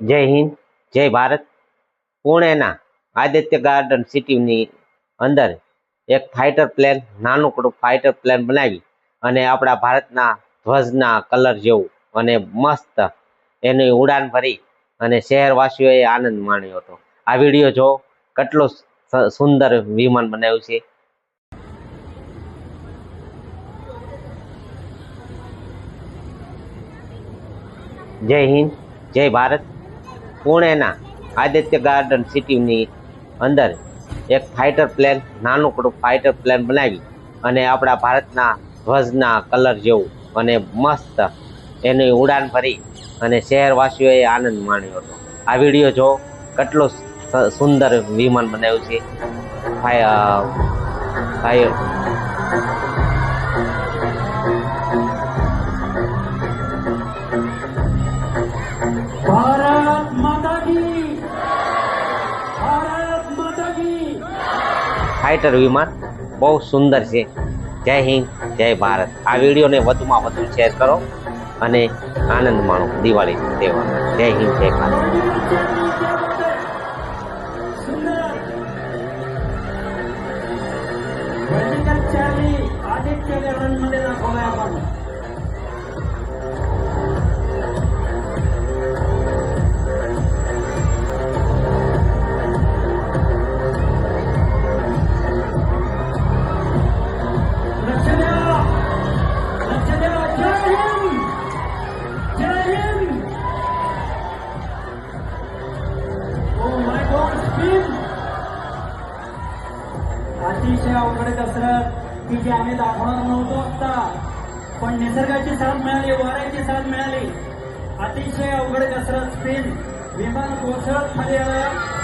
જય હિન્દ, જય ભારત. પુણેના આદિત્ય ગાર્ડન સિટીની અંદર એક ફાઇટર પ્લેન નાનકડું ફાઇટર પ્લેન બનાવી અને આપણા ભારતના ધ્વજના કલર જેવું અને મસ્ત એની ઉડાન ભરી અને શહેરવાસીઓએ આનંદ માણ્યો હતો. આ વીડિયો જો કેટલો સુંદર વિમાન બનાવ્યું છે. જય હિન્દ, જય ભારત. પુણેના આદિત્ય ગાર્ડન સિટીની અંદર એક ફાઇટર પ્લેન નાનકડું ફાઇટર પ્લેન બનાવી અને આપણા ભારતના ધ્વજના કલર જેવું અને મસ્ત એની ઉડાન ભરી અને શહેરવાસીઓએ આનંદ માણ્યો હતો. આ વીડિયો જો કેટલો સુંદર વિમાન બનાવ્યું છે. ફાય ફાય ફાઇટર વિમાન બહુ સુંદર છે. જય હિન્દ, જય ભારત. આ વિડીયોને વધુમાં વધુ શેર કરો અને આનંદ માણો. દિવાળી તહેવાર. જય હિન્દ, જય ભારત. ಆದಿತ್ಯಗೆ ಒಂದು अतिशय अवघड कसरत की जी आम्ही दाखवणार नव्हतो आता पण निसर्गाची साथ मिळाली वाऱ्याची साथ मिळाली. अतिशय अवघड कसरत स्पिन विमान कोसळत खाली आलं.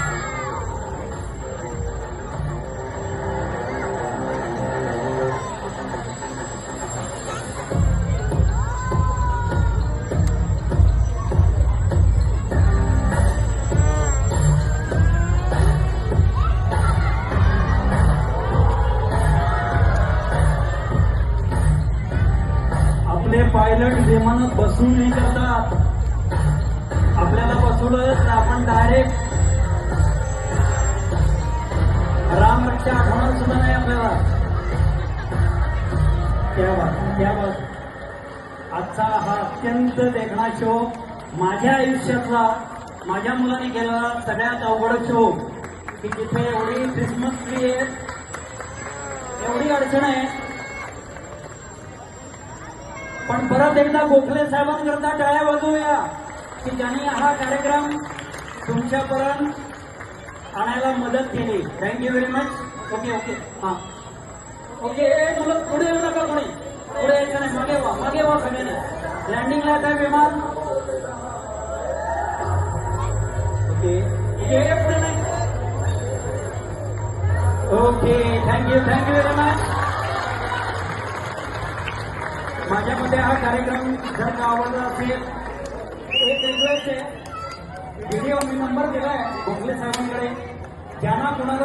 पायलट विमानात बसून हे करतात. आपल्याला बसवलं तर आपण डायरेक्ट रामच्या आठवण सुद्धा नाही आपल्याला. त्या बात त्या बात. आजचा हा अत्यंत देखणा शो माझ्या आयुष्यातला माझ्या मुलाने केलेला सगळ्यात अवघड शो की जिथे एवढी क्रिसमस ट्री आहे एवढी अडचण आहे पण परत एकदा गोखले साहेबांकरता टाळ्या वाजवूया की ज्यांनी हा कार्यक्रम तुमच्यापर्यंत आणायला मदत केली. Thank you very much okay okay हा. ओके ए, मुलं पुढे येऊ नका कोणी. पुढे यायचं नाही. मागे वा मागे वा सगळ्यांनी. लँडिंगला काय विमान? ओके पुढे नाही. Okay thank you thank you very much माझ्या मते हा कार्यक्रम जर का आवडला असेल एक रिक्वेस्ट आहे व्हिडिओ मी नंबर दिलाय भोसले साहेबांकडे ज्यांना कुणाला